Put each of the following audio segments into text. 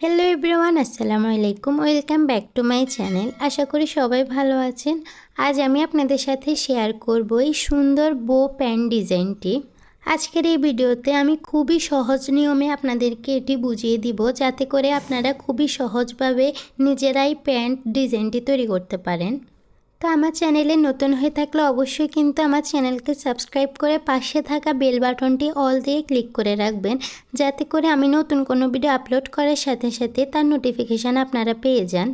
Hello everyone আসসালামু আলাইকুম welcome back to my channel আশা করি সবাই ভালো আছেন। আজ আমি আপনাদের সাথে শেয়ার করব এই সুন্দর বো প্যান্ট ডিজাইনটি আজকের এই ভিডিওতে আমি খুবই সহজ নিয়মে আপনাদেরকে এটি বুঝিয়ে দিব, যাতে করে আপনারা খুবই সহজভাবে নিজেরাই প্যান্ট ডিজাইনটি তৈরি করতে পারেন। তো আমার চ্যানেলে নতুন হয়ে থাকলে অবশ্যই কিন্তু আমার চ্যানেলকে সাবস্ক্রাইব করে পাশে থাকা বেল বাটনটি অল দিয়ে ক্লিক করে রাখবেন। যাতে করে আমি নতুন কোনো ভিডিও আপলোড করার সাথে সাথে তার নোটিফিকেশান আপনারা পেয়ে যান।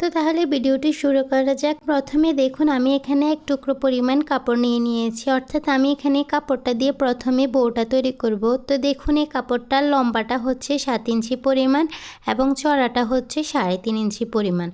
তো তাহলে ভিডিওটি শুরু করা যাক। প্রথমে দেখুন, আমি এখানে এক টুকরো পরিমাণ কাপড় নিয়ে নিয়েছি। অর্থাৎ আমি এখানে কাপড়টা দিয়ে প্রথমে বউটা তৈরি করব। তো দেখুন, এই কাপড়টার লম্বাটা হচ্ছে সাত ইঞ্চি পরিমাণ এবং চড়াটা হচ্ছে সাড়ে তিন ইঞ্চি পরিমাণ।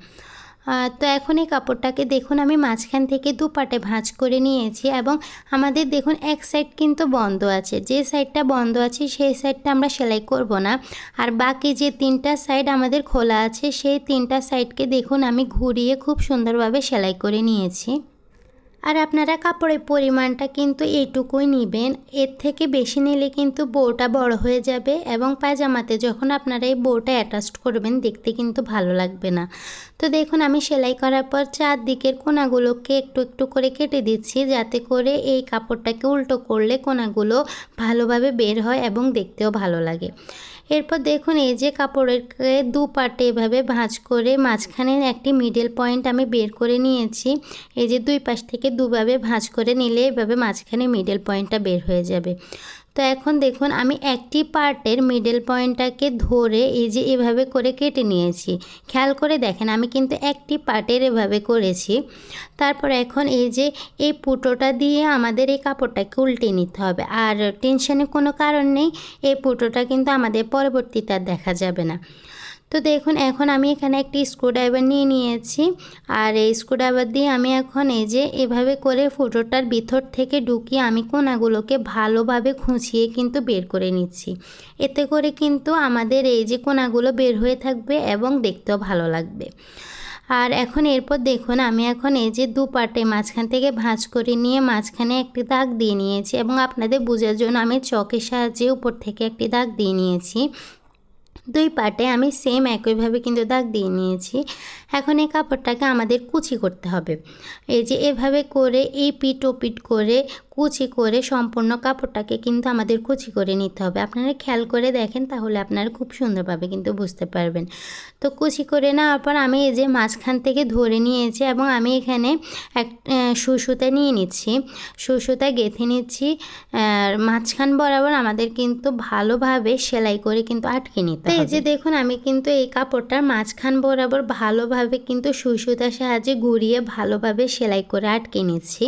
তো এখন এই কাপড়টাকে দেখুন, আমি মাঝখান থেকে দুপাটে ভাঁজ করে নিয়েছি এবং আমাদের দেখুন, এক সাইড কিন্তু বন্ধ আছে। যে সাইডটা বন্ধ আছে, সেই সাইডটা আমরা সেলাই করব না। আর বাকি যে তিনটা সাইড আমাদের খোলা আছে, সেই তিনটা সাইডকে দেখুন, আমি ঘুরিয়ে খুব সুন্দরভাবে সেলাই করে নিয়েছি। আর আপনারা কাপড়ের পরিমাণটা কিন্তু এইটুকুই নেবেন। এর থেকে বেশি নিলে কিন্তু বউটা বড় হয়ে যাবে এবং পায়জামাতে যখন আপনারা এই বউটা অ্যাটাচ করবেন, দেখতে কিন্তু ভালো লাগবে না। তো দেখুন, আমি সেলাই করার পর চারদিকের কোনাগুলোকে একটু একটু করে কেটে দিচ্ছি, যাতে করে এই কাপড়টাকে উল্টো করলে কোনাগুলো ভালোভাবে বের হয় এবং দেখতেও ভালো লাগে। এরপর দেখুন, এই যে কাপড়েরকে দু পাটে এভাবে ভাঁজ করে মাঝখানে একটি মিডল পয়েন্ট আমি বের করে নিয়েছি। এই যে দুই পাশ থেকে দুভাবে ভাঁজ করে নিলে এভাবে মাঝখানে মিডল পয়েন্টটা বের হয়ে যাবে। তো এখন দেখুন, আমি একটি পার্টের মিডল পয়েন্টটাকে ধরে এই যে এভাবে করে কেটে নিয়েছি। খেয়াল করে দেখেন, আমি কিন্তু একটি পার্টের এভাবে করেছি। তারপর এখন এই যে এই পুটোটা দিয়ে আমাদের এই কাপড়টাকে উল্টে নিতে হবে। আর টেনশনের কোনো কারণ নেই, এই পুটোটা কিন্তু আমাদের পরবর্তীতে দেখা যাবে না। তো দেখুন, এখন আমি এখানে একটি স্ক্রুড্রাইভার নিয়ে নিয়েছি। আর এই স্ক্রুড্রাইভার দিয়ে আমি এখন এই যে এভাবে করে ফুটোটার ভিতর থেকে ঢুকিয়ে আমি কোনাগুলোকে ভালোভাবে খুঁচিয়ে কিন্তু বের করে নিচ্ছি। এতে করে কিন্তু আমাদের এই যে কোনাগুলো বের হয়ে থাকবে এবং দেখতেও ভালো লাগবে। আর এখন এরপর দেখুন, আমি এখন এই যে দু পাটে মাঝখান থেকে ভাঁজ করে নিয়ে মাঝখানে একটি দাগ দিয়ে নিয়েছি এবং আপনাদের বোঝার জন্য আমি চকের সাহায্যে উপর থেকে একটি দাগ দিয়ে নিয়েছি। দুই পাটে আমি সেম একইভাবে কিন্তু দাগ দিয়ে নিয়েছি। এখন এই কাপড়টাকে আমাদের কুচি করতে হবে। এই যে এভাবে করে এই পিট ও পিট করে কুচি করে সম্পূর্ণ কাপড়টাকে কিন্তু আমাদের কুচি করে নিতে হবে। আপনারা খেয়াল করে দেখেন তাহলে আপনারা খুব সুন্দরভাবে কিন্তু বুঝতে পারবেন। তো কুচি করে নেওয়ার পর আমি এই যে মাঝখান থেকে ধরে নিয়েছি এবং আমি এখানে এক সুসুতা নিয়ে নিচ্ছি। সুসুতা গেঁথে নিচ্ছি। আর মাঝখান বরাবর আমাদের কিন্তু ভালোভাবে সেলাই করে কিন্তু আটকে নিতে হবে এই যে দেখুন আমি কিন্তু এই কাপড়টার মাঝখান বরাবর ভালোভাবে কিন্তু সুসুতার সাহায্যে ঘুরিয়ে ভালোভাবে সেলাই করে আটকে নিচ্ছি।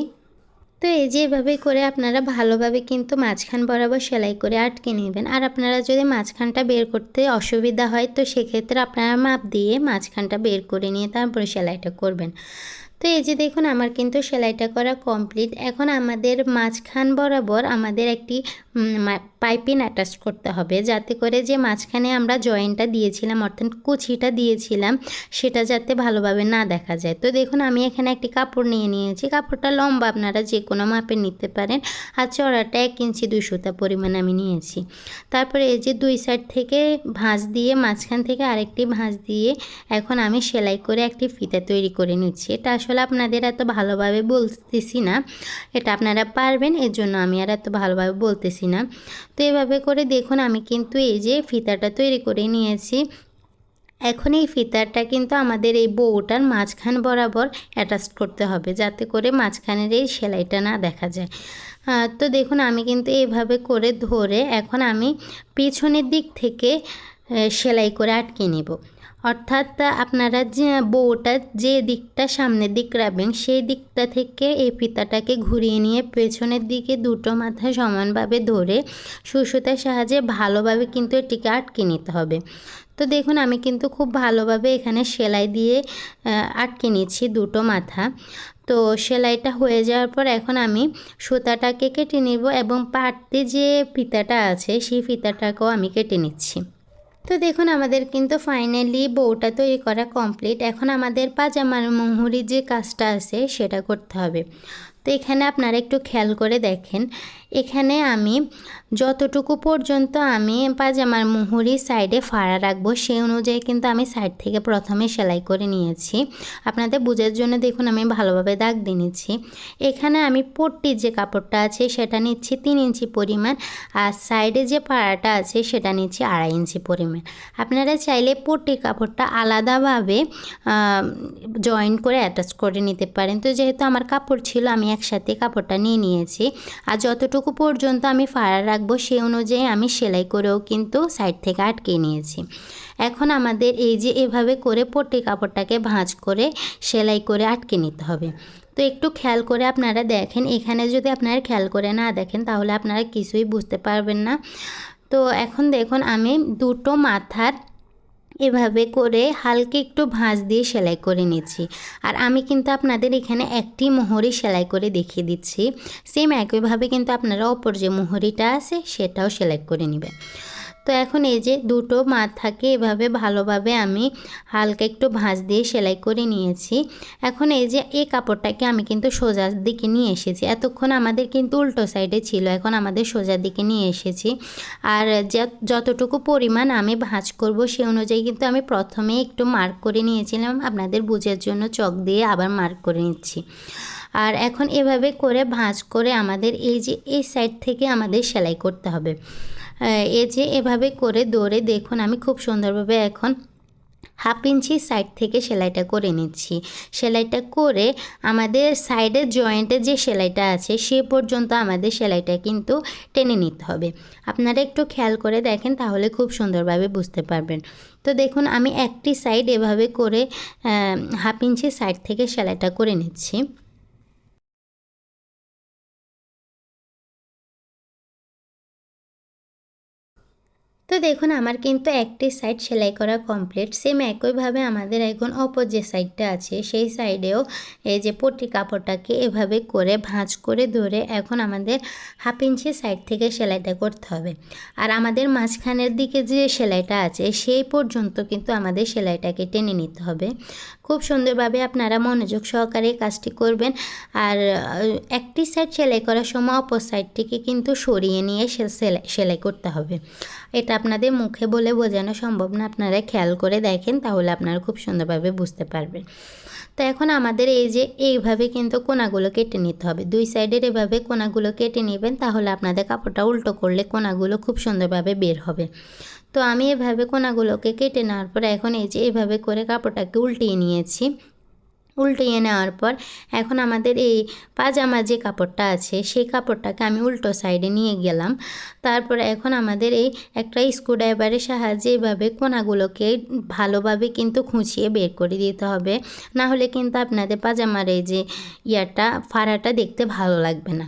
তো এই যে এভাবে করে আপনারা ভালোভাবে কিন্তু মাঝখান বরাবর সেলাই করে আটকে নেবেন। আর আপনারা যদি মাঝখানটা বের করতে অসুবিধা হয়, তো সেক্ষেত্রে আপনারা মাপ দিয়ে মাঝখানটা বের করে নিয়ে তারপরে সেলাইটা করবেন। তো এই যে দেখুন, আমার কিন্তু সেলাইটা করা কমপ্লিট। এখন আমাদের মাঝখান বরাবর আমাদের একটি পাইপিং অ্যাটাচ করতে হবে। যাতে করে যে মাঝখানে আমরা জয়েন্টটা দিয়েছিলাম, অর্থাৎ কুচিটা দিয়েছিলাম, সেটা যাতে ভালোভাবে না দেখা যায়। তো দেখুন, আমি এখানে একটি কাপড় নিয়ে নিয়েছি। কাপড়টা লম্বা, আপনারা যে কোনো মাপে নিতে পারেন। আর চড়াটা এক ইঞ্চি দুই সুতা পরিমাণ আমি নিয়েছি। তারপরে এই যে দুই সাইড থেকে ভাঁজ দিয়ে, মাঝখান থেকে আরেকটি ভাঁজ দিয়ে, এখন আমি সেলাই করে একটি ফিতা তৈরি করে নিচ্ছি। এটা আসলে আপনাদের এত ভালোভাবে বলতেছি না। এটা আপনারা পারবেন, এর জন্য আমি আর এত ভালোভাবে বলতেছি না। তো এভাবে করে দেখুন আমি কিন্তু এই যে ফিতাটা তৈরি করে নিয়েছি। এখন এই ফিতারটা কিন্তু আমাদের এই বউটার মাঝখান বরাবর অ্যাটাচ করতে হবে যাতে করে মাঝখানের এই সেলাইটা না দেখা যায়। তো দেখুন আমি কিন্তু এইভাবে করে ধরে এখন আমি পিছনের দিক থেকে সেলাই করে আটকে নেব। অর্থাৎ আপনারা যে বউটা যে দিকটা সামনের দিক রাখবেন, সেই দিকটা থেকে এই ফিতাটাকে ঘুরিয়ে নিয়ে পেছনের দিকে দুটো মাথা সমানভাবে ধরে সুসুতার সাহায্যে ভালোভাবে কিন্তু এটিকে আটকে নিতে হবে। তো দেখুন, আমি কিন্তু খুব ভালোভাবে এখানে সেলাই দিয়ে আটকে নিচ্ছি দুটো মাথা। তো সেলাইটা হয়ে যাওয়ার পর এখন আমি সুতাটাকে কেটে নেব এবং পাটতে যে ফিতাটা আছে, সেই ফিতাটাকেও আমি কেটে নিচ্ছি। তো দেখুন, আমাদের কিন্তু ফাইনালি বউটা তৈরি করা কমপ্লিট এখন আমাদের পাজামার মুহুরি যে কাজটা আছে, সেটা করতে হবে। তো এখানে আপনারা একটু খেয়াল করে দেখেন এখানে আমি যতটুকু পর্যন্ত আমি পাজামার মুহুরি সাইডে ফাড়া রাখব, সেই অনুযায়ী কিন্তু আমি সাইড থেকে প্রথমে সেলাই করে নিয়েছি। আপনাদের বোঝার জন্য দেখুন, আমি ভালোভাবে দাগ দিয়ে নিচ্ছি। এখানে আমি পট্টির যে কাপড়টা আছে, সেটা নিচ্ছি তিন ইঞ্চি পরিমাণ, আর সাইডে যে পাড়াটা আছে, সেটা নিচ্ছি আড়াই ইঞ্চি পরিমাণ। আপনারা চাইলে পট্টির কাপড়টা আলাদাভাবে জয়েন করে অ্যাটাচ করে নিতে পারেন। তো যেহেতু আমার কাপড় ছিল, আমি একসাথে কাপড়টা নিয়ে নিয়েছি। আর যতটুকু পর্যন্ত আমি ফাড়া রাখব সেই অনুযায়ী আমি সেলাই করেও কিন্তু সাইড থেকে আটকে নিয়েছি। এখন আমাদের এই যে এভাবে করে পট্টি কাপড়টাকে ভাঁজ করে সেলাই করে আটকে নিতে হবে। তো একটু খেয়াল করে আপনারা দেখেন, এখানে যদি আপনারা খেয়াল করে না দেখেন তাহলে আপনারা কিছুই বুঝতে পারবেন না। তো এখন দেখুন, আমি দুটো মাথার এভাবে করে হালকা একটু ভাঁজ দিয়ে সেলাই করে নিচ্ছি। আর আমি কিন্তু আপনাদের এখানে একটি মোহরি সেলাই করে দেখিয়ে দিচ্ছি। সেম একইভাবে কিন্তু আপনারা অপর যে মোহরিটা আছে, সেটাও সেলাই করে নেবেন। তো এখন এই যে দুটো মাথাকে এভাবে ভালোভাবে আমি হালকা একটু ভাঁজ দিয়ে সেলাই করে নিয়েছি। এখন এই যে এই কাপড়টাকে আমি কিন্তু সোজার দিকে নিয়ে এসেছি। এতক্ষণ আমাদের কিন্তু উল্টো সাইডে ছিল, এখন আমাদের সোজার দিকে নিয়ে এসেছি। আর যতটুকু পরিমাণ আমি ভাঁজ করব সে অনুযায়ী কিন্তু আমি প্রথমে একটু মার্ক করে নিয়েছিলাম। আপনাদের বুঝের জন্য চক দিয়ে আবার মার্ক করে নিচ্ছি। আর এখন এভাবে করে ভাঁজ করে আমাদের এই যে এই সাইড থেকে আমাদের সেলাই করতে হবে। এ যে এভাবে করে দৌড়ে দেখুন, আমি খুব সুন্দরভাবে এখন হাফ ইঞ্চি সাইড থেকে সেলাইটা করে নিচ্ছি। সেলাইটা করে আমাদের সাইডের জয়েন্টে যে সেলাইটা আছে, সে পর্যন্ত আমাদের সেলাইটা কিন্তু টেনে নিতে হবে। আপনারা একটু খেয়াল করে দেখেন, তাহলে খুব সুন্দরভাবে বুঝতে পারবেন। তো দেখুন, আমি একটি সাইড এভাবে করে হাফ ইঞ্চি সাইড থেকে সেলাইটা করে নিচ্ছি। তো দেখুন, আমার কিন্তু একটি সাইড সেলাই করা কমপ্লিট সেম একইভাবে আমাদের এখন অপর যে সাইডটা আছে, সেই সাইডেও এই যে পটি কাপড়টাকে এভাবে করে ভাঁজ করে ধরে এখন আমাদের হাফ ইঞ্চি সাইড থেকে সেলাইটা করতে হবে। আর আমাদের মাঝখানের দিকে যে সেলাইটা আছে, সেই পর্যন্ত কিন্তু আমাদের সেলাইটাকে টেনে নিতে হবে। খুব সুন্দরভাবে আপনারা মনোযোগ সহকারে কাজটি করবেন। আর একটি সাইড সেলাই করার সময় অপর সাইডটিকে কিন্তু সরিয়ে নিয়ে সেলাই সেলাই করতে হবে। এটা আপনাদের মুখে বলে বোঝানো সম্ভব না। আপনারা খেয়াল করে দেখেন, তাহলে আপনারা খুব সুন্দরভাবে বুঝতে পারবেন। তো এখন আমাদের এই যে, এইভাবে কিন্তু কোনাগুলো কেটে নিতে হবে। দুই সাইডের এভাবে কোনাগুলো কেটে নেবেন, তাহলে আপনাদের কাপড়টা উল্টো করলে কোনাগুলো খুব সুন্দরভাবে বের হবে। তো আমি এভাবে কোনাগুলোকে কেটে নেওয়ার পর এখন এই যে, এভাবে করে কাপড়টাকে উল্টিয়ে নিয়েছি। উল্টিয়ে নেওয়ার পর এখন আমাদের এই পাজামা যে কাপড়টা আছে, সেই কাপড়টাকে আমি উল্টো সাইডে নিয়ে গেলাম। তারপর এখন আমাদের এই একটা স্ক্রুড্রাইভারের সাহায্যে এভাবে কোনাগুলোকে ভালোভাবে কিন্তু খুঁচিয়ে বের করে দিতে হবে। না হলে কিন্তু আপনাদের পাজামার এই যে ইয়াটা, ফাড়াটা দেখতে ভালো লাগবে না।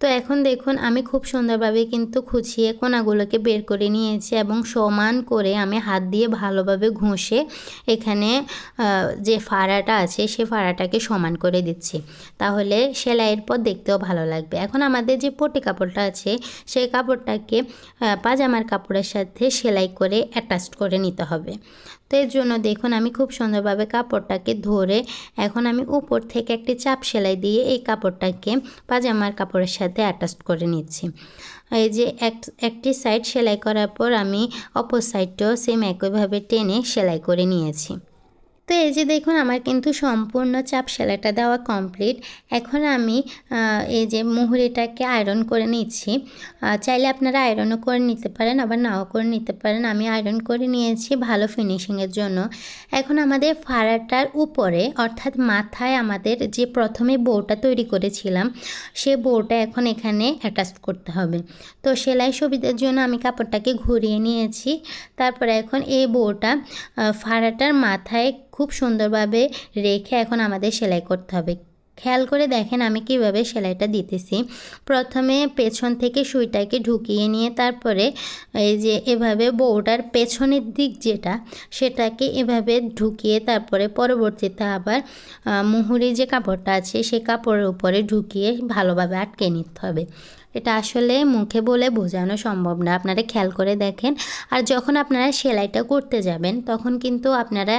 তো এখন দেখুন, আমি খুব সুন্দরভাবে কিন্তু খুঁচিয়ে কোনাগুলোকে বের করে নিয়েছি এবং সমান করে আমি হাত দিয়ে ভালোভাবে ঘষে এখানে যে ফাড়াটা আছে সে ফাড়াটাকে সমান করে দিচ্ছি। তাহলে সেলাইয়ের পর দেখতেও ভালো লাগবে। এখন আমাদের যে পটি কাপড়টা আছে, সেই কাপড়টাকে পাজামার কাপড়ের সাথে সেলাই করে অ্যাটাচ করে নিতে হবে। তো এর জন্য দেখুন, আমি খুব সুন্দরভাবে কাপড়টাকে ধরে এখন আমি উপর থেকে একটি চাপ সেলাই দিয়ে এই কাপড়টাকে পাজামার কাপড়ের সাথে অ্যাটাচ করে নিচ্ছি। এই যে এক একটি সাইড সেলাই করার পর আমি অপর সাইডটাও সেম একইভাবে টেনে সেলাই করে নিয়েছি। তো এই যে দেখুন, আমার কিন্তু সম্পূর্ণ চাপ সেলাইটা দেওয়া কমপ্লিট এখন আমি এই যে মুহুরিটাকে আয়রন করে নিচ্ছি। চাইলে আপনারা আয়রনও করে নিতে পারেন, আবার নাও করে নিতে পারেন। আমি আয়রন করে নিয়েছি ভালো ফিনিশিংয়ের জন্য। এখন আমাদের ফাড়াটার উপরে, অর্থাৎ মাথায় আমাদের যে প্রথমে বউটা তৈরি করেছিলাম, সে বউটা এখন এখানে অ্যাটাচ করতে হবে। তো সেলাই সুবিধার জন্য আমি কাপড়টাকে ঘুরিয়ে নিয়েছি। তারপরে এখন এই বউটা ফাড়াটার মাথায় খুব সুন্দরভাবে রেখে এখন আমাদের সেলাই করতে হবে। খেয়াল করে দেখেন আমি কীভাবে সেলাইটা দিতেছি। প্রথমে পেছন থেকে সুইটাকে ঢুকিয়ে নিয়ে তারপরে এই যে এভাবে বউটার পেছনের দিক যেটা, সেটাকে এভাবে ঢুকিয়ে তারপরে পরবর্তীতে আবার মুহুরি যে কাপড়টা আছে সে কাপড়ের উপরে ঢুকিয়ে ভালোভাবে আটকে নিতে হবে। এটা আসলে মুখে বলে বোঝানো সম্ভব না। আপনারা খেয়াল করে দেখেন। আর যখন আপনারা সেলাইটা করতে যাবেন, তখন কিন্তু আপনারা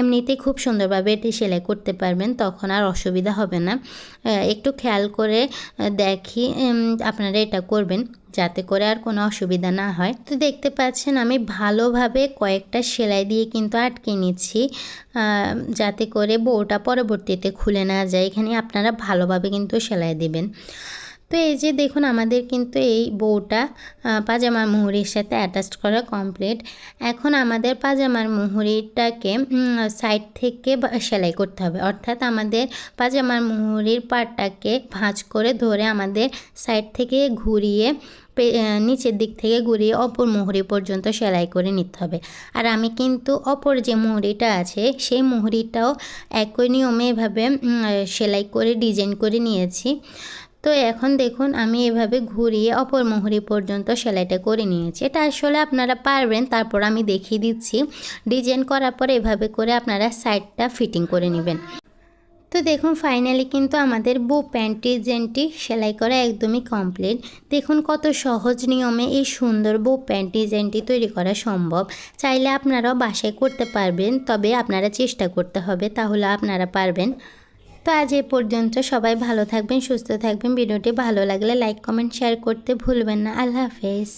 এমনিতেই খুব সুন্দরভাবে এটি সেলাই করতে পারবেন, তখন আর অসুবিধা হবে না। একটু খেয়াল করে দেখি আপনারা এটা করবেন, যাতে করে আর কোনো অসুবিধা না হয়। তো দেখতে পাচ্ছেন, আমি ভালোভাবে কয়েকটা সেলাই দিয়ে কিন্তু আটকে নিচ্ছি যাতে করে বউটা পরবর্তীতে খুলে না যায়। এখানে আপনারা ভালোভাবে কিন্তু সেলাই দিবেন। তো এই যে দেখুন, আমাদের কিন্তু এই বউটা পাজামার মুহুরির সাথে অ্যাটাচ করা কমপ্লিট এখন আমাদের পাজামার মুহুরিটাকে সাইড থেকে সেলাই করতে হবে। অর্থাৎ আমাদের পাজামার মুহুরির পাটটাকে ভাঁজ করে ধরে আমাদের সাইড থেকে ঘুরিয়ে নিচের দিক থেকে ঘুরিয়ে অপর মুহুরি পর্যন্ত সেলাই করে নিতে হবে। আর আমি কিন্তু অপর যে মুহুরিটা আছে, সেই মুহুরিটাও একই নিয়মে এভাবে সেলাই করে ডিজাইন করে নিয়েছি। তো এখন দেখুন, আমি এভাবে ঘুরিয়ে অপর মুহুরি পর্যন্ত সেলাইটা করে নিয়েছি। এটা আসলে আপনারা পারবেন, তারপর আমি দেখিয়ে দিচ্ছি। ডিজাইন করার পর এভাবে করে আপনারা সাইডটা ফিটিং করে নেবেন। তো দেখুন, ফাইনালি কিন্তু আমাদের বু প্যান্ট ডিজাইনটি সেলাই করা একদমই কমপ্লিট। দেখুন কত সহজ নিয়মে এই সুন্দর বু প্যান্ট ডিজাইনটি তৈরি করা সম্ভব। চাইলে আপনারাও বাসায় করতে পারবেন, তবে আপনারা চেষ্টা করতে হবে, তাহলে আপনারা পারবেন। তো আজ এ পর্যন্ত সবাই ভালো থাকবেন, সুস্থ থাকবেন। ভিডিওটি ভালো লাগলে লাইক কমেন্ট শেয়ার করতে ভুলবেন না। আল্লাহ হাফেজ।